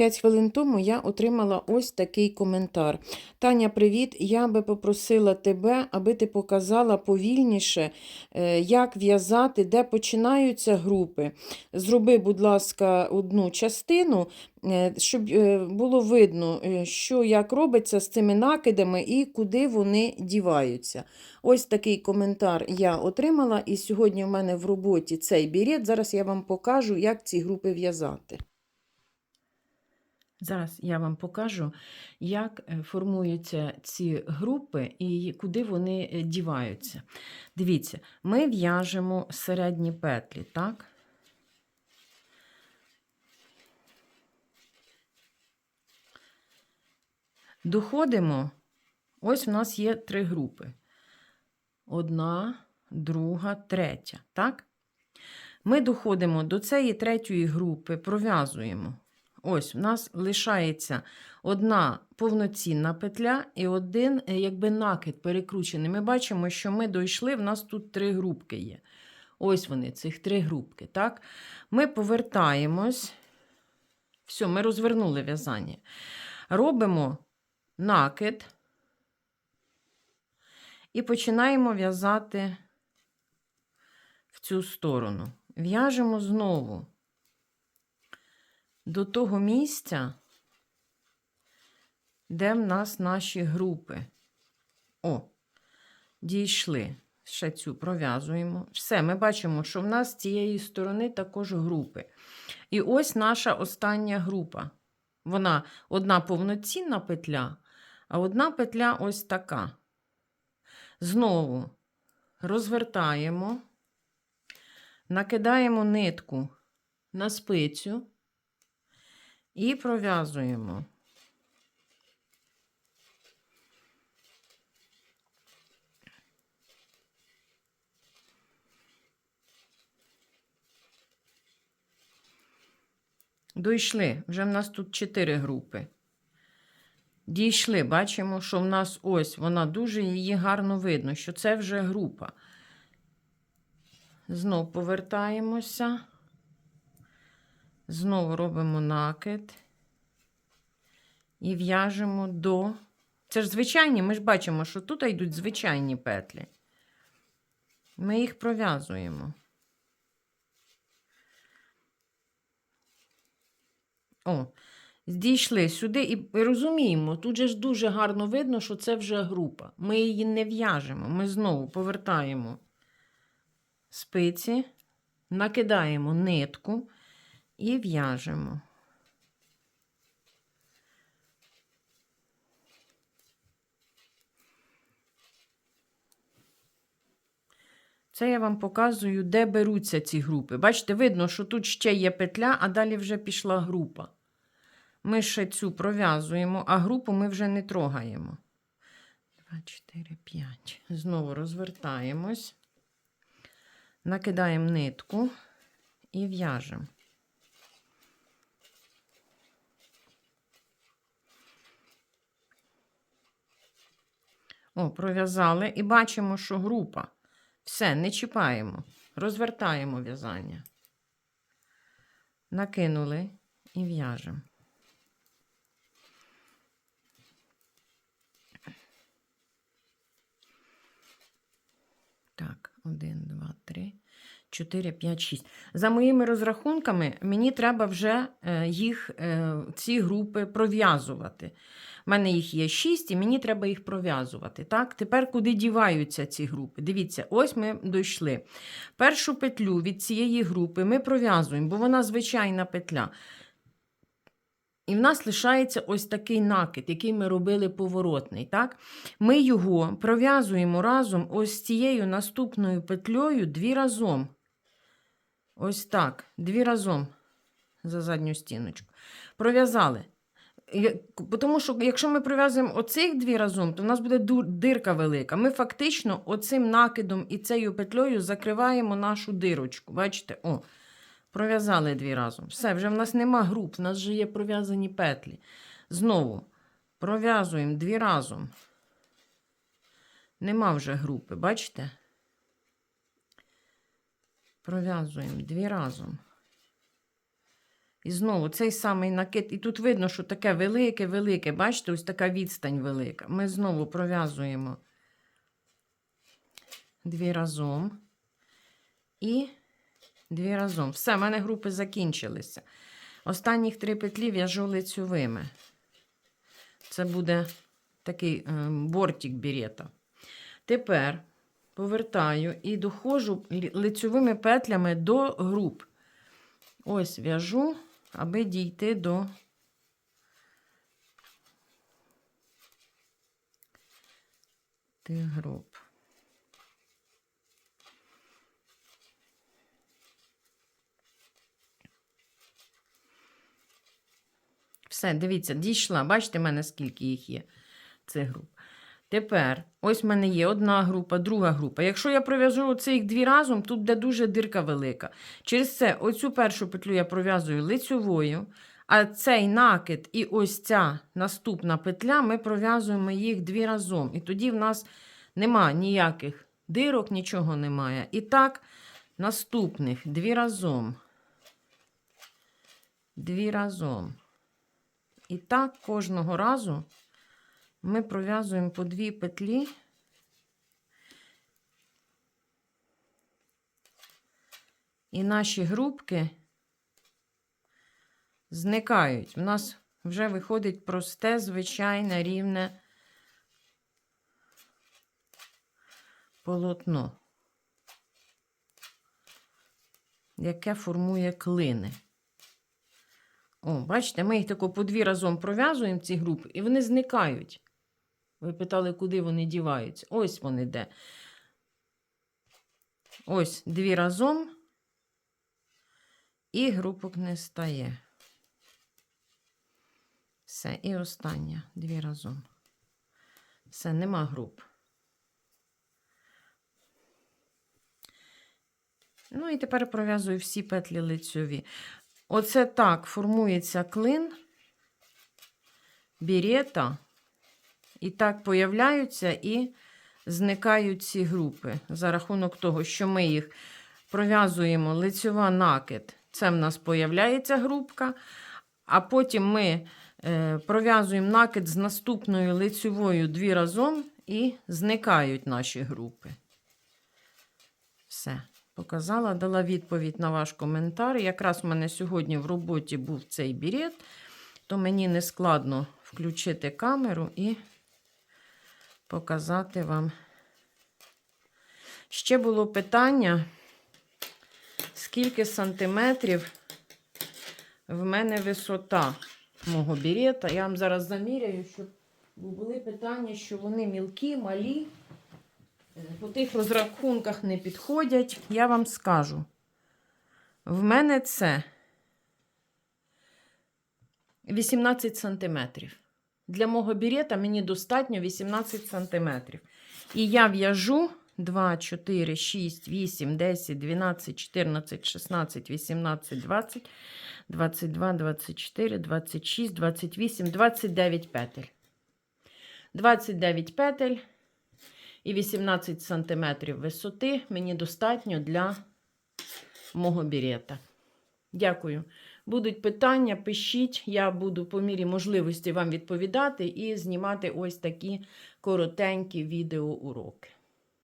5 хвилин тому я отримала ось такий коментар. Таня, привіт! Я би попросила тебе, аби ти показала повільніше, е, як в'язати, де починаються групи. Зроби, будь ласка, одну частину, е, щоб е, було видно, що як робиться з цими накидами і куди вони діваються. Ось такий коментар я отримала, і сьогодні в мене в роботі цей бірет. Зараз я вам покажу, як ці групи в'язати. Зараз я вам покажу, як е, формуються ці групи і куди вони е, діваються. Дивіться, ми в'яжемо середні петлі, так? Доходимо, ось у нас є три групи. Одна, друга, третя, так? Ми доходимо до цієї третьої групи, пров'язуємо. Ось, у нас лишається одна повноцінна петля і один е, якби накид перекручений. Ми бачимо, що ми дійшли, в нас тут три групки є. Ось вони, цих три групки. так? Ми повертаємось. Все, ми розвернули в'язання. Робимо накид і починаємо в'язати в цю сторону. В'яжемо знову до того місця, де в нас наші групи. О, дійшли. Ще цю пров'язуємо. Все, ми бачимо, що в нас з цієї сторони також групи. І ось наша остання група. Вона одна повноцінна петля, а одна петля ось така. Знову розвертаємо, накидаємо нитку на спицю і пров'язуємо. Дійшли, вже в нас тут чотири групи. Дійшли, бачимо, що в нас ось вона дуже її гарно видно, що це вже група. Знов повертаємося. Знову робимо накид і в'яжемо до. Це ж звичайні, ми ж бачимо, що тут йдуть звичайні петлі. Ми їх пров'язуємо. О, Здійшли сюди і розуміємо, тут же ж дуже гарно видно, що це вже група. Ми її не в'яжемо. Ми знову повертаємо спиці, накидаємо нитку і в'яжемо. Це я вам показую, де беруться ці групи. Бачите, видно, що тут ще є петля, а далі вже пішла група. Ми ще цю пров'язуємо, а групу ми вже не трогаємо. 2, 4, 5. Знову розвертаємось, накидаємо нитку і в'яжемо. О, пров'язали і бачимо, що група. Все, не чіпаємо. Розвертаємо в'язання. Накинули і в'яжемо. Так, 1, 2, 3, 4, 5, 6. За моїми розрахунками, мені треба вже е, їх, е, ці групи пров'язувати. У мене їх є 6, і мені треба їх пров'язувати. Так, Тепер куди діваються ці групи? Дивіться, ось ми дійшли. Першу петлю від цієї групи ми пров'язуємо, бо вона звичайна петля. І в нас лишається ось такий накид, який ми робили поворотний. Так? Ми його пров'язуємо разом ось з цією наступною петлею дві разом. Ось так, дві разом за задню стіночку. Пров'язали. Тому що, якщо ми пров'язуємо оцих дві разом, то в нас буде дирка велика. Ми фактично оцим накидом і цією петлею закриваємо нашу дирочку. Бачите? О, пров'язали дві разом. Все, вже в нас нема груп, в нас вже є пров'язані петлі. Знову пров'язуємо дві разом. Нема вже групи, бачите? Пров'язуємо дві разом. І знову цей самий накид. І тут видно, що таке велике, велике. Бачите, ось така відстань велика. Ми знову пров'язуємо дві разом. І дві разом. Все, в мене групи закінчилися. Останніх три петлі в'яжу лицьовими. Це буде такий е, бортик бірета. Тепер повертаю і доходжу лицьовими петлями до груп. Ось в'яжу, аби дійти до тих груп. Все, дивіться, дійшла. Бачите, в мене скільки їх є, цих груп. Тепер, ось в мене є одна група, друга група. Якщо я пров'яжу цих дві разом, тут буде дуже дирка велика. Через це оцю першу петлю я пров'язую лицьовою, а цей накид і ось ця наступна петля, ми пров'язуємо їх дві разом. І тоді в нас нема ніяких дирок, нічого немає. І так, наступних дві разом. Дві разом. І так кожного разу ми пров'язуємо по дві петлі. І наші грубки зникають. У нас вже виходить просте, звичайне, рівне полотно, яке формує клини. О, бачите, ми їх тако по дві разом пров'язуємо ці групи, і вони зникають. Ви питали, куди вони діваються? Ось вони де. Ось дві разом, і групок не стає. Все, і остання дві разом. Все, нема груп. Ну і тепер пров'язую всі петлі лицьові. Оце так формується клин, бірета, і так появляються і зникають ці групи за рахунок того, що ми їх пров'язуємо лицьова накид. Це в нас появляється групка, а потім ми е, пров'язуємо накид з наступною лицьовою дві разом і зникають наші групи. Все. Показала, дала відповідь на ваш коментар. Якраз в мене сьогодні в роботі був цей бірет, то мені не складно включити камеру і показати вам. Ще було питання, скільки сантиметрів в мене висота мого бірета. Я вам зараз заміряю, щоб були питання, що вони мілкі, малі. По тих розрахунках не підходять, я вам скажу. В мене це 18 сантиметрів. Для мого бірета мені достатньо 18 сантиметрів. І я в'яжу 2, 4, 6, 8, 10, 12, 14, 16, 18, 20, 22, 24, 26, 28, 29 петель. 29 петель і 18 см висоти мені достатньо для мого бірета. Дякую. Будуть питання, пишіть, я буду по мірі можливості вам відповідати і знімати ось такі коротенькі відеоуроки.